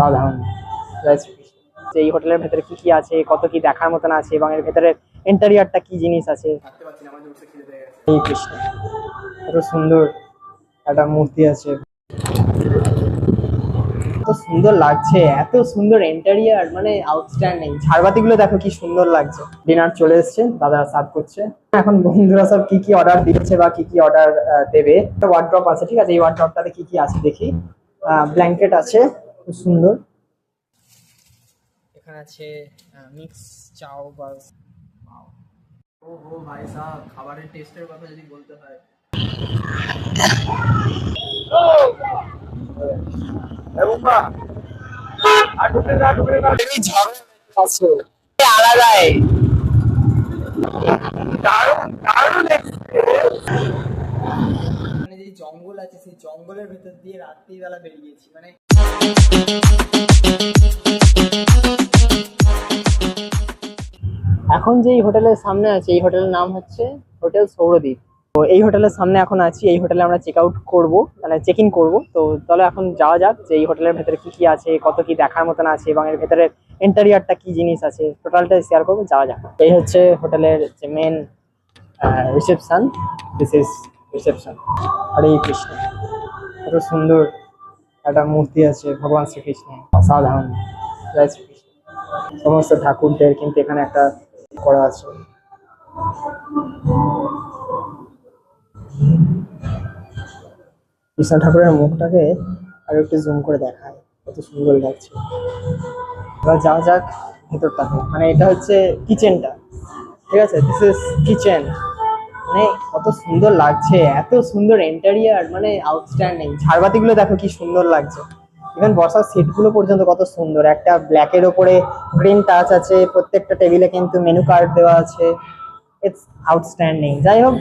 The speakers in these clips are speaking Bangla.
অসাধারণ এই হোটেলের ভেতরে কি কি আছে কত কি দেখার মতন আছে এবং এর ভেতরে ইন্টেরিয়ারটা কি জিনিস আছে? এই কৃষ্ণ। কত সুন্দর একটা মূর্তি আছে। এত সুন্দর লাগছে এত সুন্দর ইন্টেরিয়ার মানে আউটস্ট্যান্ডিং ঝাড়বাতিগুলো দেখো কি সুন্দর লাগছে। ডিনার চলে এসেছে দাদা সার্ভ করছে। এখন বন্ধুরা সব কি কি অর্ডার দিচ্ছে বা কি কি অর্ডার দেবে। একটা ওয়ার্ড্রপ আছে ঠিক আছে? এই ওয়ার্ড্রপটাতে কি কি আছে দেখি। ব্ল্যাঙ্কেট আছে। খুব সুন্দর। এখানে আছে মিক্স চাও বা ও হো ভাই সাহ খাবারের টেস্টের কথা যদি বলতে হয়। আলাদাই মানে যে জঙ্গল আছে সেই জঙ্গলের ভেতর দিয়ে রাত্রিবেলা বেরিয়েছি মানে এখন যে এই হোটেলের সামনে আছে, এই হোটেলের নাম হচ্ছে হোটেল সৌরদ্বীপ তো এই হোটেলের সামনে এখন আছি, এই হোটেলে আমরা চেক আউট করব মানে চেক ইন করব। তো তাহলে এখন যাওয়া যাক যে এই হোটেলের ভেতরে কি কি আছে, কত কি দেখার মতন আছে এবং এর ভেতরে ইন্টেরিয়ারটা কি জিনিস আছে টোটালটা শেয়ার করব, যাওয়া যাক। এই হচ্ছে হোটেলের যে main reception this is reception Hare Krishna, কত সুন্দর। একটা মূর্তি আছে, ভগবান শ্রীকৃষ্ণ অসাধারণ জয় শ্রীকৃষ্ণ। সমস্ত ঠাকুরদের কিন্তু এখানে একটা করা আছে। কৃষ্ণ ঠাকুরের মুখটাকে আর একটু জুম করে দেখায়, কত সুন্দর লাগছে। এবার যাওয়া যাক ভেতরটাতে মানে এটা হচ্ছে কিচেনটা ঠিক আছে? দিস ইজ কিচেন মানে কত সুন্দর লাগছে, এত সুন্দর ইন্টেরিয়ার মানে আউটস্ট্যান্ডিং ঝাড়বাতিগুলো দেখো কি সুন্দর লাগছে। ইভেন বসার সিটগুলো পর্যন্ত কত সুন্দর। একটা ব্ল্যাকের ওপরে গ্রিন টাচ আছে, প্রত্যেকটা টেবিলে কিন্তু মেনু কার্ড দেওয়া আছে। ইটস আউটস্ট্যান্ডিং যাই হোক,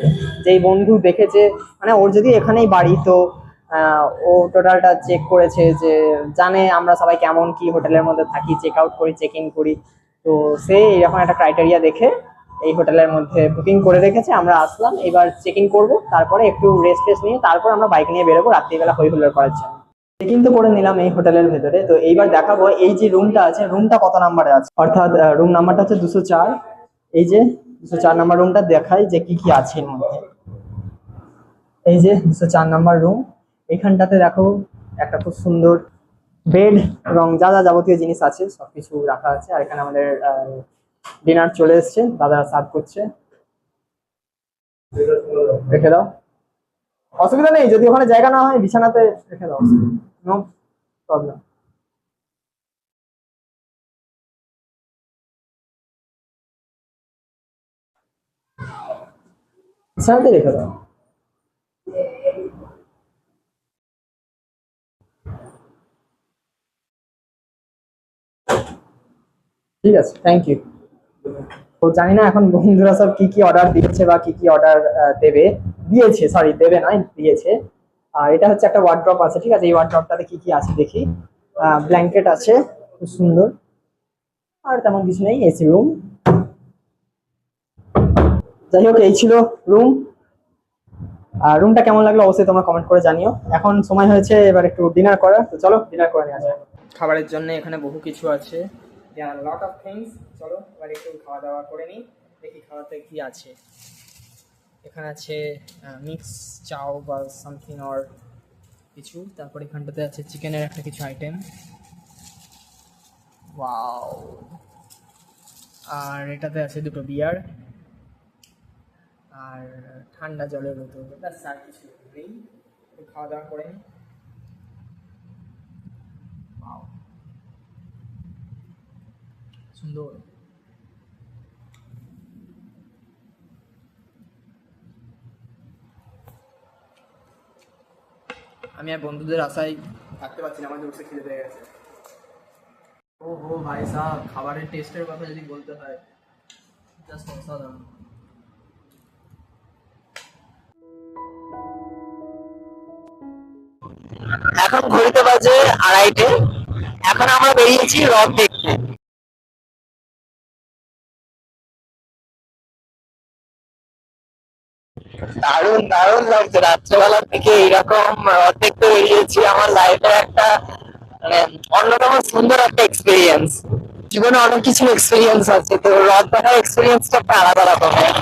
যেই বন্ধু দেখেছে মানে ওর যদি এখানেই বাড়ি, তো ও টোটালটা চেক করেছে যে, জানে আমরা সবাই কেমন, কি হোটেলের মধ্যে থাকি চেক আউট করি চেক ইন করি। তো সে এরকম একটা ক্রাইটেরিয়া দেখে এই হোটেলের মধ্যে বুকিং করে রেখেছে, আমরা আসলাম, এবার চেক ইন করব, তারপরে একটু রেস্ট টেস্ট নিয়ে তারপর আমরা বাইক নিয়ে বেরোবো রাত্রিবেলা হই হুল্লোড় করার জন্য। চেক ইন তো করে নিলাম এই হোটেলের ভেতরে, তো এইবার দেখাবো এই যে রুমটা আছে রুমটা কত নাম্বারে আছে? অর্থাৎ রুম নাম্বারটা হচ্ছে দুশো চার। এই যে দুশো চার নাম্বার রুমটা দেখাই যে কি কি আছে এর মধ্যে। এই যে দুশো চার নাম্বার রুম এখানটাতে দেখো একটা খুব সুন্দর বেড এবং যা যা যাবতীয় জিনিস আছে, সবকিছু রাখা আছে। আর এখানে আমাদের ডিনার চলে এসেছে দাদা সার্ভ করছে। রেখে দাও। অসুবিধা নেই, যদি ওখানে জায়গা না হয়, বিছানাতে রেখে দাও। নো প্রবলেম রেখে দাও। ঠিক আছে থ্যাংক ইউ তো জানি না এখন বন্ধুরা সব কি কি অর্ডার দিচ্ছে বা কি কি অর্ডার দেবে। দিয়েছে সরি দেবে নয় দিয়েছে। আর এটা হচ্ছে একটা ওয়ার্ড্রপ আছে, ঠিক আছে? এই ওয়ার্ড্রপটাতে কি কি আছে দেখি। ব্ল্যাঙ্কেট আছে, খুব সুন্দর। আর তেমন কিছু নেই, এসি রুম যাই হোক, এই ছিল রুম আর রুমটা কেমন লাগল অবশ্যই তোমরা কমেন্ট করে জানিও। এখন সময় হয়েছে এবার একটু ডিনার করার, তো চলো ডিনার করে নেওয়া যায় খাবারের জন্য এখানে বহু কিছু আছে। লট অফ থিংস চলো, এবার একটু খাওয়া দাওয়া করে নিই। দেখি খাওয়াতে কি আছে। এখানে আছে মিক্স চাও বা সামথিং অর কিছু। তারপর এখানটাতে আছে চিকেনের একটা কিছু আইটেম ওয়াও আর এটাতে আছে দুটো বিয়ার আর ঠান্ডা জলের বোতল। ব্যাস, আর কিছু নেই। খাওয়া দাওয়া করে নিই। সুন্দর। আমি আর বন্ধুদের আশায় থাকতে পারছি না আমার জোরসে খিদে পেয়ে গেছে। ও হো ভাই সাহ খাবারের টেস্টের কথা যদি বলতে হয় জাস্ট অসাধারণ। এখন ঘড়িতে বাজে আড়াইটে। এখন আমরা বেরিয়েছি রথ। দারুণ দারুণ লাগছে। রাত্রেবেলার থেকে এইরকম রথ তো বেরিয়েছি। আমার লাইফে একটা মানে অন্যতম সুন্দর একটা এক্সপিরিয়েন্স জীবনে অনেক কিছু এক্সপিরিয়েন্স আছে, তো রথ দেখার এক্সপিরিয়েন্সটা আলাদা রকমের।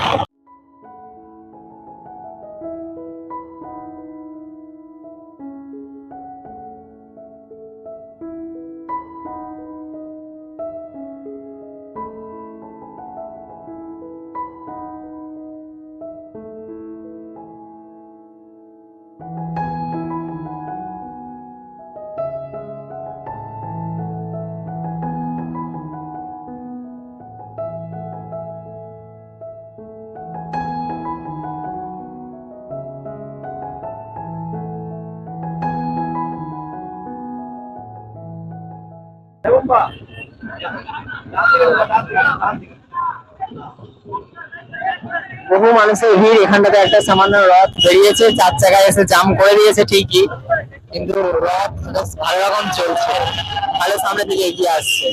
বহু মানুষের ভিড়, এখানটাতে একটা সামান্য রথ বেরিয়েছে, চার চাকায় এসে জাম করে দিয়েছে ঠিকই, কিন্তু রথ ভালো রকম চলছে, ভালো সামনের দিকে এগিয়ে আসছে।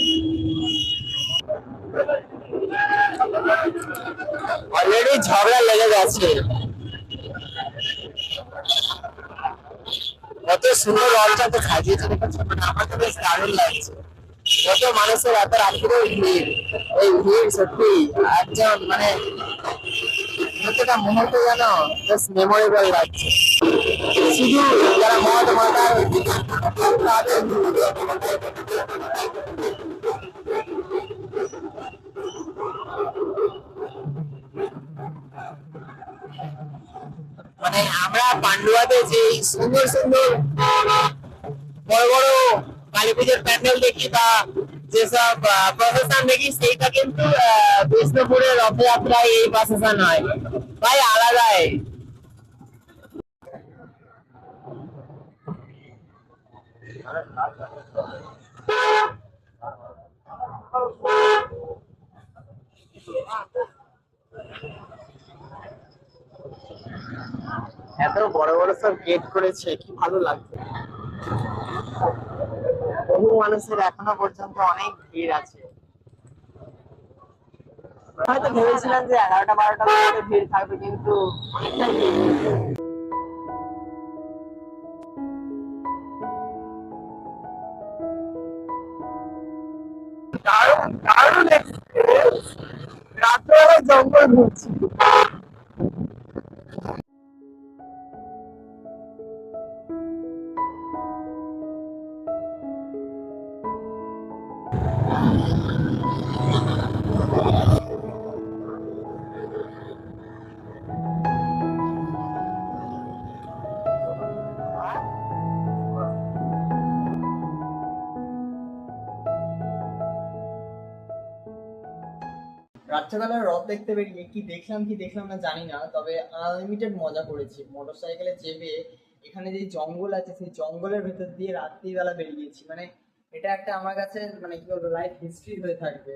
অলরেডি ঝগড়া লেগে গেছে। কত সুন্দর রথটা তো সাজিয়েছে মানে আমার তো বেশ দারুণ লাগছে। কত মানুষের এত ভিড় এই ভিড় সত্যি একজন মানে প্রত্যেকটা যেন মেমোরেবল লাগছে। শুধু যারা মদ মাতার তাদের মানে আমরা পান্ডুয়াতে যে সুন্দর সুন্দর বড় বড় কালী পুজোর প্যান্ডেল বা যেসব প্রসেশন দেখি সেইটা কিন্তু বিষ্ণুপুরের রথযাত্রায় এই প্রসেশন হয় ভাই আলাদাই এত বড় বড় সব গেট করেছে, কি ভালো লাগছে। বহু মানুষের এখনও পর্যন্ত অনেক ভিড় আছে হয়তো ভেবেছিলাম যে এগারোটা বারোটা ভিড় থাকবে, কিন্তু অনেকটাই ভিড়। দারুণ দারুণ। রাত্রেবেলা জঙ্গল ঘুরছি রাত্রেবেলায় রথ দেখতে বেরিয়ে কি দেখলাম কি দেখলাম না জানি না, তবে আনলিমিটেড মজা করেছি। মোটরসাইকেলে চেপে এখানে যে জঙ্গল আছে, সেই জঙ্গলের ভেতর দিয়ে রাত্রিবেলা বেরিয়েছি। মানে এটা একটা আমার কাছে মানে কি বলব লাইফ হিস্ট্রি হয়ে থাকবে।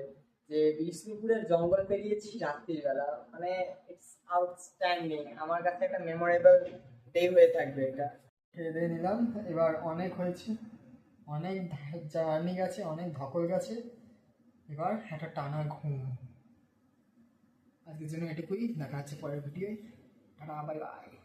যে বিষ্ণুপুরের জঙ্গল পেরিয়েছি রাত্রিবেলা। মানে ইটস আউটস্ট্যান্ডিং আমার কাছে একটা মেমোরেবল ডে হয়ে থাকবে এটা। খেয়ে দিয়ে নিলাম। এবার অনেক হয়েছে। অনেক জার্নি গেছে, অনেক ধকল গেছে। এবার একটা টানা ঘুম। আজকের জন্য এটুকুই। দেখা হচ্ছে পরের ভিডিওয় টাটা বাই বাই